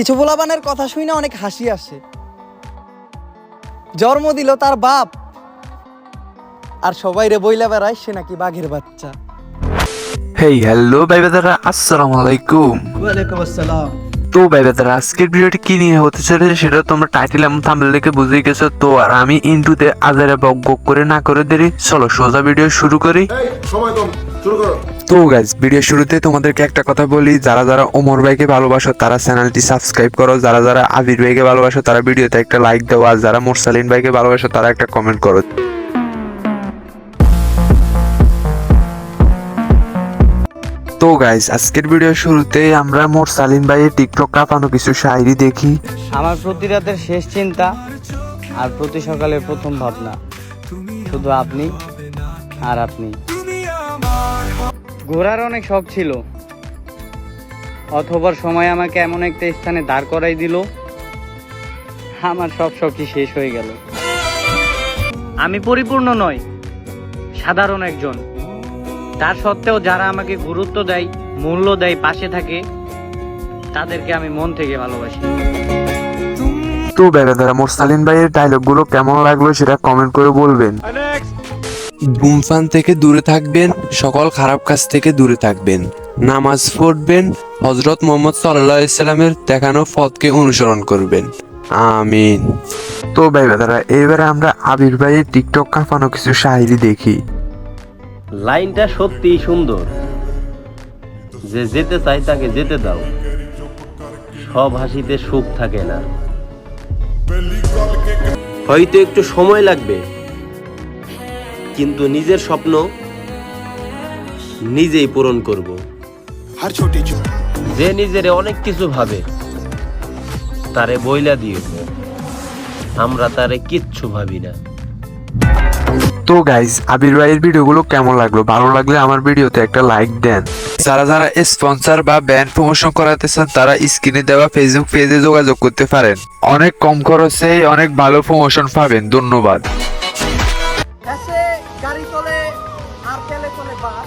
কিছু পোলাবানের কথা শুনে অনেক হাসি আসে। জন্ম দিল তার বাপ। আর সবাই রে বইলা বেড়ায় সে নাকি বাঘের বাচ্চা। হেই হ্যালো ভাই বেদারা আসসালামু আলাইকুম। ওয়ালাইকুম আসসালাম। তো ভাই বেদারা আজকের ভিডিওটি কি নিয়ে হতে চলেছে সেটা তোমরা টাইটেল এবং থাম্বনেল দেখে বুঝেই গেছো। তো আর আমি ইন্টুতে আজারে বক বক করে না করে দেরি চলো সোজা ভিডিও শুরু করি। সময় কম। শুরু করো তো গাইজ ভিডিও শুরুতে তোমাদেরকে একটা কথা বলি যারা যারা ওমর ভাইকে ভালোবাসো তারা চ্যানেলটি সাবস্ক্রাইব করো যারা যারা আবির ভাইকে ভালোবাসো তারা ভিডিওতে একটা লাইক দাও আর যারা মোরসালিন ভাইকে ভালোবাসো তারা একটা কমেন্ট করো। তো গাইজ আজকের ভিডিও শুরুতে আমরা মোর মোরসালিন ভাইয়ের টিকটক কাঁপানো কিছু শায়রি দেখি। আমার প্রতি রাতের শেষ চিন্তা আর প্রতি সকালের প্রথম ভাবনা শুধু আপনি আর আপনি। ঘোরার অনেক শখ ছিল। অথবা সময় আমাকে এমন একটা স্থানে দাঁড় করাই দিল। আমার সব শখই শেষ হয়ে গেল। আমি পরিপূর্ণ নই সাধারণ একজন। তার সত্ত্বেও যারা আমাকে গুরুত্ব দেয় মূল্য দেয় পাশে থাকে তাদেরকে আমি মন থেকে ভালোবাসি। তো বেড়াদারা মোরসালিন ভাইয়ের ডায়লগগুলো কেমন লাগল সেটা কমেন্ট করে বলবেন। ধূমপান থেকে দূরে থাকবেন সকল খারাপ কাজ থেকে দূরে থাকবেন। নামাজ পড়বেন হজরত মোহাম্মদ সাল্লাহ ইসলামের দেখানো পথকে অনুসরণ করবেন। আমিন। তো ভাই দাদা এবারে আমরা আবির ভাইয়ের টিকটক কাঁপানো কিছু শায়রি দেখি। লাইনটা সত্যিই সুন্দর। যে যেতে চাই তাকে যেতে দাও। সব হাসিতে সুখ থাকে না। হয়তো একটু সময় লাগবে। কিন্তু নিজের স্বপ্ন নিজেই পূরণ করব। যে নিজের অনেক কিছু ভাবে তারে বইলা দিও আমরা তারে কিচ্ছু ভাবি না। তো গাইজ আবির ভাইয়ের ভিডিওগুলো কেমন লাগল? ভালো লাগলে আমার ভিডিওতে একটা লাইক দেন। যারা যারা স্পন্সর বা ব্যান্ড প্রমোশন করাতে চান তারা স্ক্রিনে দেওয়া ফেসবুক পেজে যোগাযোগ করতে পারেন। অনেক কম খরচে অনেক ভালো প্রমোশন পাবেন। ধন্যবাদ। গাড়ি চলে আর তেলে চলে বাস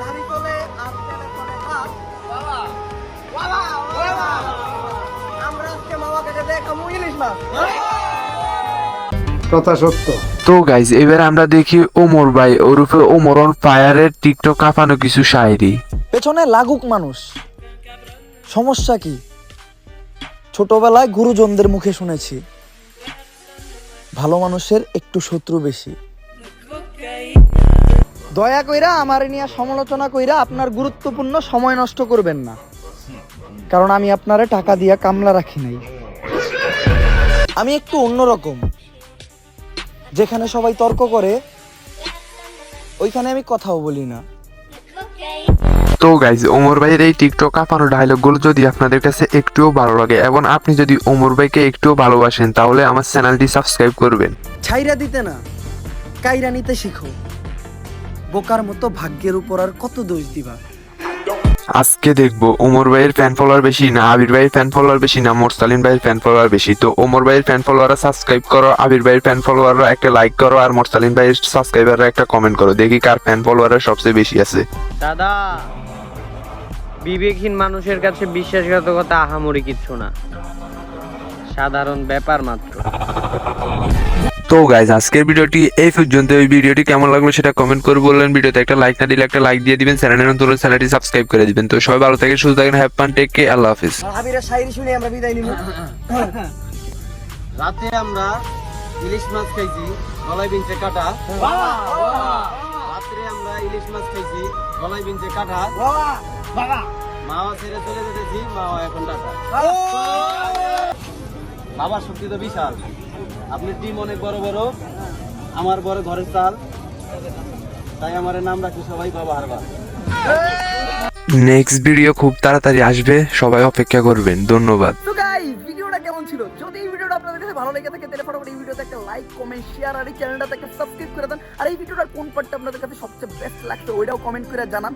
গাড়ি চলে আর তেলে চলে বাস আমরা আজকে মামা কাছে দেখামু ইলিশ মাছ কথা সত্য তো গাইজ এবার আমরা দেখি ওমর ভাই ওরূপে ওমর ফায়ারের টিকটক কাঁপানো কিছু শায়রি পেছনে লাগুক মানুষ সমস্যা কি ছোটবেলায় গুরুজনদের মুখে শুনেছি ভালো মানুষের একটু শত্রু বেশি। দয়া কইরা আমার নিয়ে সমালোচনা কইরা আপনার গুরুত্বপূর্ণ সময় নষ্ট করবেন না। কারণ আমি আপনারে টাকা দিয়া কামলা রাখি নাই। আমি একটু অন্যরকম যেখানে সবাই তর্ক করে, ওইখানে আমি কথাও বলি না। তো গাইজ ওমর ভাইয়ের এই টিকটক কাঁপানো ডায়লগগুলো যদি আপনাদের কাছে একটুও ভালো লাগে এবং আপনি যদি ওমর ভাইকে একটুও ভালোবাসেন তাহলে আমার চ্যানেলটি সাবস্ক্রাইব করবেন। ছাইরা দিতে না কাইরা নিতে শিখো। বোকার মতো ভাগ্যের উপর আর কত দোষ দিবা? আজকে দেখব ওমর ভাইয়ের ফ্যান ফলোয়ার বেশি না আবির ভাইয়ের ফ্যান ফলোয়ার বেশি না মোরসালিন ভাইয়ের ফ্যান ফলোয়ার বেশি। তো ওমর ভাইয়ের ফ্যান ফলোয়াররা সাবস্ক্রাইব করো আবির ভাইয়ের ফ্যান ফলোয়াররা একটা লাইক করো আর মোরসালিন ভাইয়ের সাবস্ক্রাইবাররা একটা কমেন্ট করো। দেখি কার ফ্যান ফলোয়াররা সবচেয়ে বেশি আছে। দাদা! বিবেকহীন মানুষের কাছে বিশ্বাসঘাতকতা আহামরি কিছু না। সাধারণ ব্যাপার মাত্র। তো গাইজ আজকের ভিডিওটি এই পর্যন্ত। এই ভিডিওটি কেমন লাগল সেটা কমেন্ট করে বললেন। ভিডিওতে একটা লাইক না দিলে একটা লাইক দিয়ে দিবেন। চ্যানেলের নতুন চ্যানেলটি সাবস্ক্রাইব করে দিবেন। তো সবাই ভালো থাকেন সুস্থ থাকেন হ্যাভ ফান টেক কে আল্লাহ হাফিজ। শুনে আমরা বিদায় নিব। রাতে আমরা ইলিশ মাছ খাইছি গলায় বিনছে কাটা। রাত্রে আমরা ইলিশ মাছ খাইছি গলায় বিনছে কাটা। মাওয়া ছেড়ে চলে যেতেছি মাওয়া এখন বাবার শক্তি তো বিশাল। আপনি টিম অনেক বড় বড় আমার বড় ঘরের চাল। তাই আমার নাম রাখি সবাই বাবা হারবার নেক্সট ভিডিও খুব তাড়াতাড়ি আসবে সবাই অপেক্ষা করবেন ধন্যবাদ। তো গাইস ভিডিওটা কেমন ছিল? যদি এই ভিডিওটা আপনাদের কাছে ভালো লেগে থাকে তাহলে ফটাফট এই ভিডিওতে একটা লাইক কমেন্ট শেয়ার আর এই চ্যানেলটাতে একটা সাবস্ক্রাইব করে দেন। আর এই ভিডিওটার কোন পার্টটা আপনাদের কাছে সবচেয়ে বেস্ট লাগছে ওইটাও কমেন্ট করে জানান।